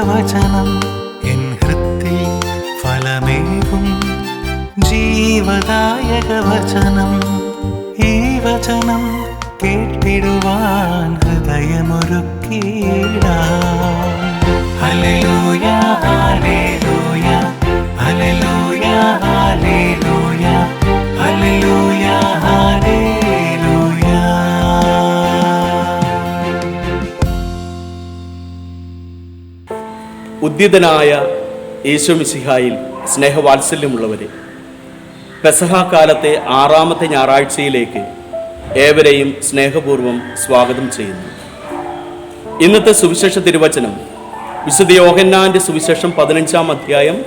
മുക്തിദായക വചനം എൻ ഹൃത്തിൽ ഫലമേകും ജീവദായക വചനം ഈ വചനം കേട്ടിടുവാൻ ഹൃദയമൊരുക്കിയിടാം ഉദ്യതനായ യേശുമിശിഹായിൽ സ്നേഹവാത്സല്യമുള്ളവരെ പെസഹ കാലത്തെ ആറാമത്തെ ഞായറാഴ്ചയിലേക്ക് ഏവരെയും സ്നേഹപൂർവം സ്വാഗതം ചെയ്യുന്നു. ഇന്നത്തെ സുവിശേഷ തിരുവചനം വിശുദ്ധ യോഹന്നാന്റെ സുവിശേഷം പതിനഞ്ചാം അധ്യായം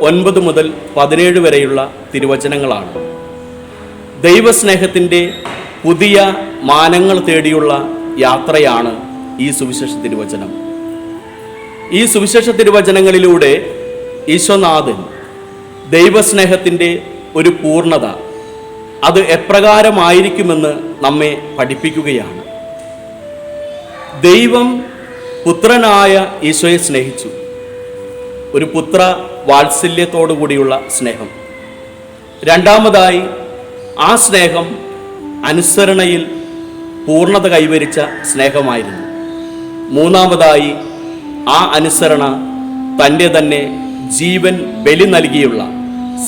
ഒൻപത് മുതൽ പതിനേഴ് വരെയുള്ള തിരുവചനങ്ങളാണ്. ദൈവസ്നേഹത്തിന്റെ പുതിയ മാനങ്ങൾ തേടിയുള്ള യാത്രയാണ് ഈ സുവിശേഷ തിരുവചനം. ഈ സുവിശേഷ തിരുവചനങ്ങളിലൂടെ ഈശ്വനാഥൻ ദൈവസ്നേഹത്തിന്റെ ഒരു പൂർണത അത് എപ്രകാരമായിരിക്കുമെന്ന് നമ്മെ പഠിപ്പിക്കുകയാണ്. ദൈവം പുത്രനായ ഈശോയെ സ്നേഹിച്ചു. ഒരു പുത്ര വാത്സല്യത്തോടുകൂടിയുള്ള സ്നേഹം. രണ്ടാമതായി ആ സ്നേഹം അനുസരണയിൽ പൂർണത കൈവരിച്ച സ്നേഹമായിരുന്നു. മൂന്നാമതായി ആ അനുസരണ തന്റെ തന്നെ ജീവൻ ബലി നൽകിയുള്ള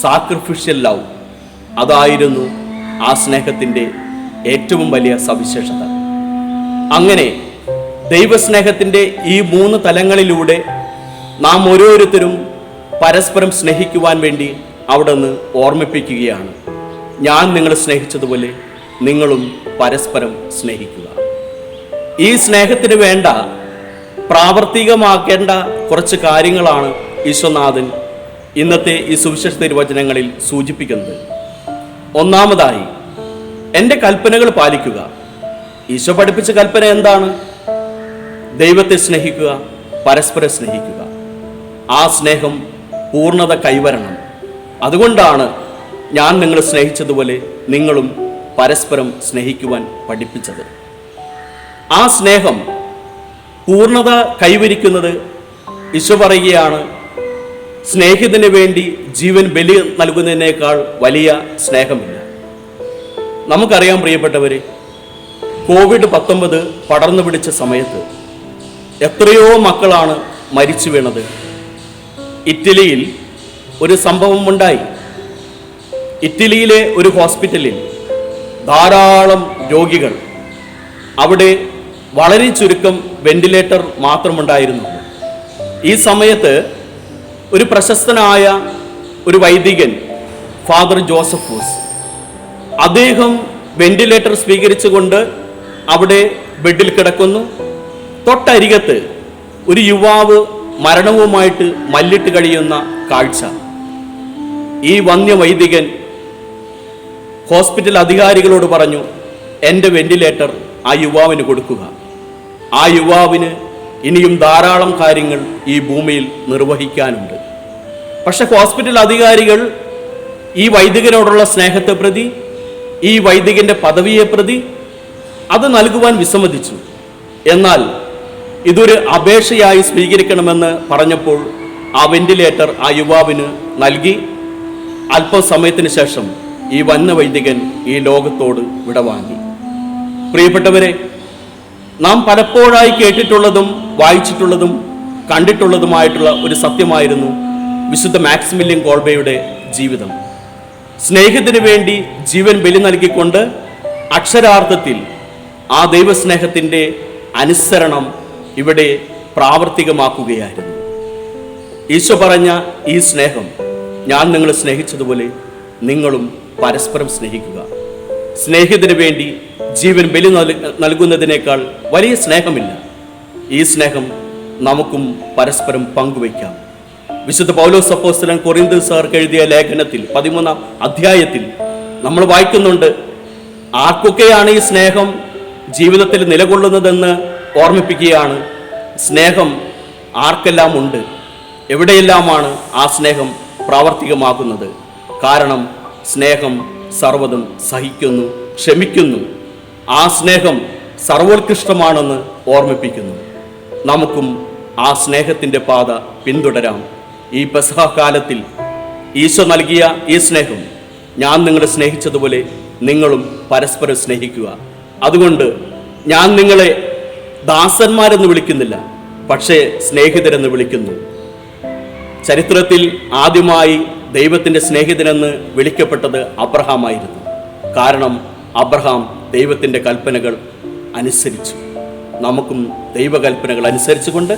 സാക്രിഫിഷ്യൽ ലവ് അതായിരുന്നു ആ സ്നേഹത്തിന്റെ ഏറ്റവും വലിയ സവിശേഷത. അങ്ങനെ ദൈവസ്നേഹത്തിന്റെ ഈ മൂന്ന് തലങ്ങളിലൂടെ നാം ഓരോരുത്തരും പരസ്പരം സ്നേഹിക്കുവാൻ വേണ്ടി അവിടെ നിന്ന് ഓർമ്മിപ്പിക്കുകയാണ്. ഞാൻ നിങ്ങളെ സ്നേഹിച്ചതുപോലെ നിങ്ങളും പരസ്പരം സ്നേഹിക്കുക. ഈ സ്നേഹത്തിന് വേണ്ട പ്രാവർത്തികമാക്കേണ്ട കുറച്ച് കാര്യങ്ങളാണ് ഈശ്വനാഥൻ ഇന്നത്തെ ഈ സുവിശേഷ തിരുവചനങ്ങളിൽ സൂചിപ്പിക്കുന്നത്. ഒന്നാമതായി എന്റെ കൽപ്പനകൾ പാലിക്കുക. ഈശോ പഠിപ്പിച്ച കൽപ്പന എന്താണ്? ദൈവത്തെ സ്നേഹിക്കുക പരസ്പരം സ്നേഹിക്കുക. ആ സ്നേഹം പൂർണത കൈവരണം. അതുകൊണ്ടാണ് ഞാൻ നിങ്ങളെ സ്നേഹിച്ചതുപോലെ നിങ്ങളും പരസ്പരം സ്നേഹിക്കുവാൻ പഠിപ്പിച്ചത്. ആ സ്നേഹം പൂർണത കൈവരിക്കുന്നത് ഈശോ പറയുകയാണ് സ്നേഹിതന് വേണ്ടി ജീവൻ ബലി നൽകുന്നതിനേക്കാൾ വലിയ സ്നേഹമില്ല. നമുക്കറിയാം പ്രിയപ്പെട്ടവരെ കോവിഡ് പത്തൊമ്പത് പടർന്നു പിടിച്ച സമയത്ത് എത്രയോ മക്കളാണ് മരിച്ചു വീണത്. ഇറ്റലിയിൽ ഒരു സംഭവം ഉണ്ടായി. ഇറ്റലിയിലെ ഒരു ഹോസ്പിറ്റലിൽ ധാരാളം രോഗികൾ അവിടെ വളരെ ചുരുക്കം വെന്റിലേറ്റർ മാത്രമുണ്ടായിരുന്നു. ഈ സമയത്ത് ഒരു പ്രശസ്തനായ ഒരു വൈദികൻ ഫാദർ ജോസഫൂസ് അദ്ദേഹം വെന്റിലേറ്റർ സ്വീകരിച്ചുകൊണ്ട് അവിടെ ബെഡിൽ കിടക്കുന്നു. തൊട്ടരികത്ത് ഒരു യുവാവ് മരണവുമായിട്ട് മല്ലിട്ട് കഴിയുന്ന കാഴ്ച. ഈ വന്യ വൈദികൻ ഹോസ്പിറ്റൽ അധികാരികളോട് പറഞ്ഞു എന്റെ വെന്റിലേറ്റർ ആ യുവാവിന് കൊടുക്കുക. ആ യുവാവിന് ഇനിയും ധാരാളം കാര്യങ്ങൾ ഈ ഭൂമിയിൽ നിർവഹിക്കാനുണ്ട്. പക്ഷെ ഹോസ്പിറ്റൽ അധികാരികൾ ഈ വൈദികനോടുള്ള സ്നേഹത്തെ പ്രതി ഈ വൈദികന്റെ പദവിയെ പ്രതി അത് നൽകുവാൻ വിസമ്മതിച്ചു. എന്നാൽ ഇതൊരു അപേക്ഷയായി സ്വീകരിക്കണമെന്ന് പറഞ്ഞപ്പോൾ ആ വെന്റിലേറ്റർ ആ യുവാവിന് നൽകി. അല്പസമയത്തിന് ശേഷം ഈ വന്ന വൈദികൻ ഈ ലോകത്തോട് വിടവാങ്ങി. പ്രിയപ്പെട്ടവരെ നാം പലപ്പോഴായി കേട്ടിട്ടുള്ളതും വായിച്ചിട്ടുള്ളതും കണ്ടിട്ടുള്ളതുമായിട്ടുള്ള ഒരു സത്യമായിരുന്നു വിശുദ്ധ മാക്സിമില്യൻ കോൾബയുടെ ജീവിതം. സ്നേഹത്തിന് വേണ്ടി ജീവൻ ബലി നൽകിക്കൊണ്ട് അക്ഷരാർത്ഥത്തിൽ ആ ദൈവസ്നേഹത്തിന്റെ അനുസരണം ഇവിടെ പ്രാവർത്തികമാക്കുകയായിരുന്നു. ഈശോ പറഞ്ഞ ഈ സ്നേഹം ഞാൻ നിങ്ങളെ സ്നേഹിച്ചതുപോലെ നിങ്ങളും പരസ്പരം സ്നേഹിക്കുക. സ്നേഹിതന് വേണ്ടി ജീവൻ ബലി നൽകുന്നതിനേക്കാൾ വലിയ സ്നേഹമില്ല. ഈ സ്നേഹം നമുക്കും പരസ്പരം പങ്കുവയ്ക്കാം. വിശുദ്ധ പൗലോസ് അപ്പോസ്തലൻ കൊറിന്ത് സാർക്ക് എഴുതിയ ലേഖനത്തിൽ പതിമൂന്നാം അധ്യായത്തിൽ നമ്മൾ വായിക്കുന്നുണ്ട് ആർക്കൊക്കെയാണ് ഈ സ്നേഹം ജീവിതത്തിൽ നിലകൊള്ളുന്നതെന്ന് ഓർമ്മിപ്പിക്കുകയാണ്. സ്നേഹം ആർക്കെല്ലാം ഉണ്ട്? എവിടെയെല്ലാമാണ് ആ സ്നേഹം പ്രാവർത്തികമാകുന്നത്? കാരണം സ്നേഹം സർവതും സഹിക്കുന്നു ക്ഷമിക്കുന്നു. ആ സ്നേഹം സർവോത്കൃഷ്ടമാണെന്ന് ഓർമ്മിപ്പിക്കുന്നു. നമുക്കും ആ സ്നേഹത്തിന്റെ പാത പിന്തുടരാം. ഈ പെസഹകാലത്തിൽ ഈശോ നൽകിയ ഈ സ്നേഹം ഞാൻ നിങ്ങളെ സ്നേഹിച്ചതുപോലെ നിങ്ങളും പരസ്പരം സ്നേഹിക്കുക. അതുകൊണ്ട് ഞാൻ നിങ്ങളെ ദാസന്മാരെന്ന് വിളിക്കുന്നില്ല പക്ഷേ സ്നേഹിതരെന്ന് വിളിക്കുന്നു. ചരിത്രത്തിൽ ആദ്യമായി ദൈവത്തിന്റെ സ്നേഹിതനെന്ന് വിളിക്കപ്പെട്ടത് അബ്രഹാമായിരുന്നു. കാരണം അബ്രഹാം ദൈവത്തിന്റെ കൽപ്പനകൾ അനുസരിച്ചു. നമുക്കും ദൈവകൽപ്പനകൾ അനുസരിച്ചുകൊണ്ട്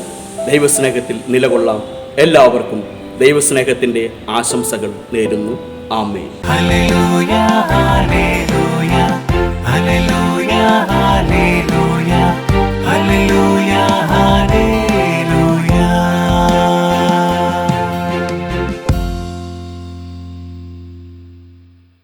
ദൈവസ്നേഹത്തിൽ നിലകൊള്ളാം. എല്ലാവർക്കും ദൈവസ്നേഹത്തിന്റെ ആശംസകൾ നേരുന്നു. ആമേ Hallelujah, hallelujah, hallelujah.